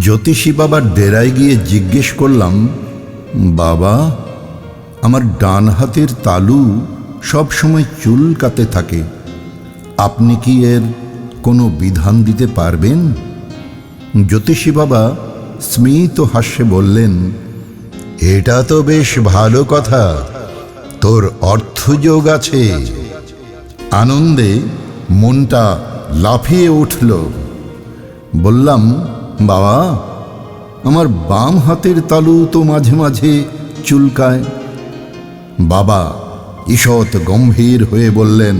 জ্যোতিষী বাবার ডেরায় গিয়ে জিজ্ঞেস করলাম, বাবা, আমার ডান হাতের তালু সব সময় চুলকাতে থাকে। আপনি কি এর কোনো বিধান দিতে পারবেন? জ্যোতিষী বাবা স্মিত হাস্যে বললেন, এটা তো বেশ ভালো কথা। তোর অর্থযোগ আছে। আনন্দে মনটা লাফিয়ে উঠল। বললাম বাবা, আমার বাম হাতের তালু তো মাঝে মাঝে চুলকায়। বাবা, ঈষৎ গম্ভীর হয়ে বললেন,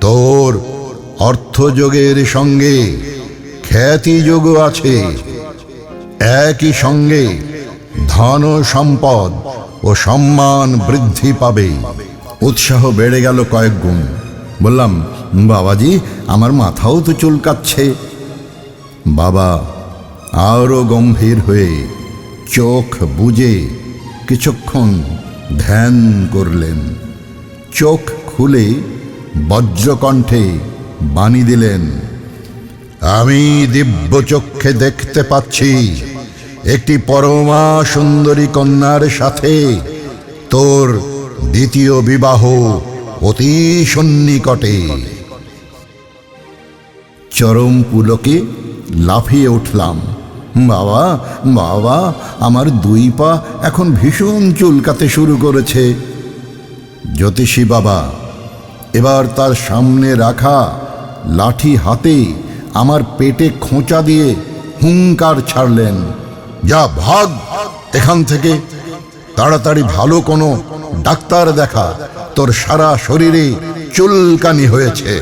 তোর অর্থযোগের সঙ্গে খ্যাতিযোগ আছে। একই সঙ্গে ধন সম্পদ ও সম্মান বৃদ্ধি পাবে। উৎসাহ বেড়ে গেল কয়েক গুণ। বললাম, বাবাজি, আমার মাথাও তো চুলকাচ্ছে। বাবা আরও গম্ভীর হয়ে চোখ বুজে কিছুক্ষণ ধ্যান করলেন। চোখ খুলে বজ্রকণ্ঠে বাণী দিলেন, আমি দিব্য চক্ষে দেখতে পাচ্ছি একটি পরমা সুন্দরী কন্যার সাথে তোর দ্বিতীয় বিবাহ অতি সন্নিকটে। চরম পুলকে লাফিয়ে উঠলাম। বাবা বাবা, আমার দুই পা এখন ভীষণ চুলকাতে শুরু করেছে। জ্যোতিষী বাবা, এবার তার সামনে রাখা লাঠি হাতে আমার পেটে খোঁচা দিয়ে হুঙ্কার ছাড়লেন। যা ভাগ, এখান থেকে তাড়াতাড়ি ভালো কোনো ডাক্তার দেখা। তোর সারা শরীরে চুলকানি হয়েছে।